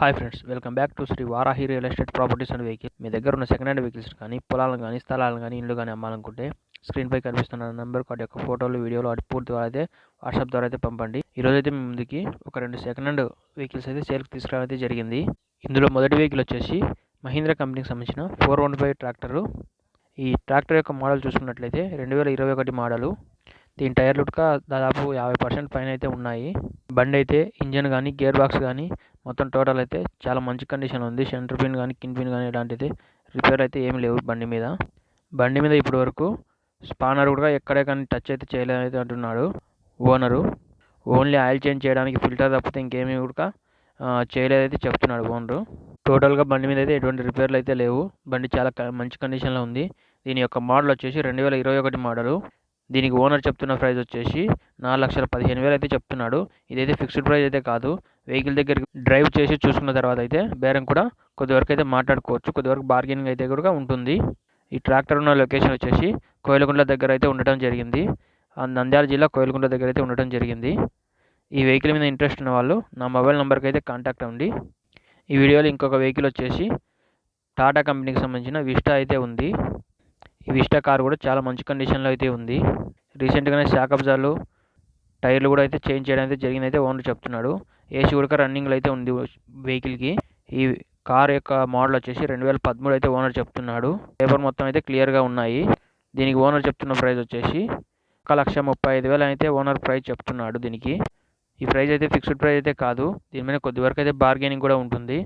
Hi friends welcome back to Sri Varahi real estate properties and vehicle మీ దగ్గర ఉన్న second hand vehicles కానీ పొలాలను కానీ స్థలాలను కానీ ఇల్లు కానీ అమ్మాలనుకుంటే స్క్రీన్పై కనిపిస్తున్న నెంబర్ వాటి యొక్క ఫోటోలు వీడియోలు వాటి పూర్తి ద్వారా అయితే వాట్సాప్ ద్వారా అయితే పంపండి. ఈరోజు అయితే మీ ముందుకి ఒక రెండు సెకండ్ హ్యాండ్ వెహికల్స్ అయితే సేల్కి తీసుకురావడం అయితే జరిగింది. ఇందులో మొదటి వెహికల్ వచ్చేసి మహీంద్రా కంపెనీకి సంబంధించిన ఫోర్ వన్ ఫైవ్ ట్రాక్టరు. ఈ ట్రాక్టర్ యొక్క మోడల్ చూసుకున్నట్లయితే రెండు వేల ఇరవై ఒకటి మోడలు దీని టైర్లు దాదాపు యాభై పర్సెంట్ పైన అయితే ఉన్నాయి. బండి అయితే ఇంజన్ కానీ గేర్ బాక్స్ కానీ మొత్తం టోటల్ అయితే చాలా మంచి కండిషన్ ఉంది. సెంటర్ పిన్ కానీ కిన్ పిన్ కానీ ఇలాంటిది రిపేర్ అయితే ఏమి లేవు బండి మీద. బండి మీద ఇప్పటి వరకు స్పానర్ కూడా ఎక్కడే కానీ టచ్ అయితే చేయలేదు అంటున్నాడు ఓనరు. ఓన్లీ ఆయిల్ చేంజ్ చేయడానికి ఫిల్టర్ తప్పితే ఇంకేమీ కూడా చేయలేదైతే చెప్తున్నాడు ఓనరు. టోటల్గా బండి మీద అయితే ఎటువంటి రిపేర్లు అయితే లేవు. బండి చాలా మంచి కండిషన్లో ఉంది. దీని యొక్క మోడల్ వచ్చేసి రెండు వేల ఇరవై ఒకటి మోడలు. దీనికి ఓనర్ చెప్తున్న ప్రైస్ వచ్చేసి నాలుగు లక్షల పదిహేను వేలు అయితే చెప్తున్నాడు. ఇదైతే ఫిక్స్డ్ ప్రైస్ అయితే కాదు. వెహికల్ దగ్గరికి డ్రైవ్ చేసి చూసుకున్న తర్వాత అయితే బేరం కూడా కొద్దివరకు అయితే మాట్లాడుకోవచ్చు. కొద్దివరకు బార్గెనింగ్ అయితే కూడా ఉంటుంది. ఈ ట్రాక్టర్ ఉన్న లొకేషన్ వచ్చేసి కోయలగుండ్ల దగ్గర అయితే ఉండటం జరిగింది. ఆ నంద్యాల జిల్లా కోయలగుండ్ల దగ్గర అయితే ఉండటం జరిగింది. ఈ వెహికల్ మీద ఇంట్రెస్ట్ ఉన్న వాళ్ళు నా మొబైల్ నెంబర్కి అయితే కాంటాక్ట్ అవ్వండి. ఈ వీడియోలో ఇంకొక వెహికల్ వచ్చేసి టాటా కంపెనీకి సంబంధించిన విస్టా అయితే ఉంది. ఈ విస్టా కార్ కూడా చాలా మంచి కండిషన్లో అయితే ఉంది. రీసెంట్గానే శాఖ అబ్జాలు టైర్లు కూడా అయితే చేంజ్ చేయడం అయితే జరిగింది అయితే ఓనర్ చెప్తున్నాడు. ఏసీ కూడా రన్నింగ్లో అయితే ఉంది వెహికల్కి ఈ కార్ యొక్క మోడల్ వచ్చేసి రెండు వేల పదమూడు అయితే ఓనర్ చెప్తున్నాడు. పేపర్ మొత్తం అయితే క్లియర్గా ఉన్నాయి. దీనికి ఓనర్ చెప్తున్న ప్రైస్ వచ్చేసి ఒక లక్ష ముప్పై ఐదు వేలు అయితే ఓనర్ ప్రైస్ చెప్తున్నాడు దీనికి. ఈ ప్రైస్ అయితే ఫిక్స్డ్ ప్రైస్ అయితే కాదు. దీని మీద కొద్ది వరకు అయితే బార్గెనింగ్ కూడా ఉంటుంది.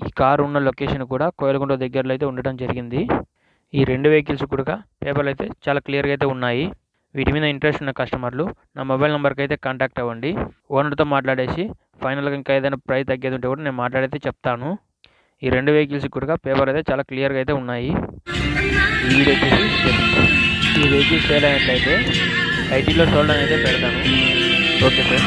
ఈ కార్ ఉన్న లొకేషన్ కూడా కోయలగుండ దగ్గరలో అయితే ఉండటం జరిగింది. ఈ రెండు వెహికల్స్ కూడా పేపర్లు అయితే చాలా క్లియర్గా అయితే ఉన్నాయి. వీటి మీద ఇంట్రెస్ట్ ఉన్న కస్టమర్లు నా మొబైల్ నెంబర్కి అయితే కాంటాక్ట్ అవ్వండి. ఓనర్తో మాట్లాడేసి ఫైనల్గా ఇంకా ఏదైనా ప్రైస్ తగ్గేది ఉంటే కూడా నేను మాట్లాడైతే చెప్తాను. ఈ రెండు వెహికల్స్ కూడా పేపర్ అయితే చాలా క్లియర్గా అయితే ఉన్నాయి. ఈ వీడియో వచ్చేసి ఈ వెహికల్స్ సేల్ అయినట్లయితే ఐటీలో సోల్డ్ అని అయితే పెడతాను. Okay sir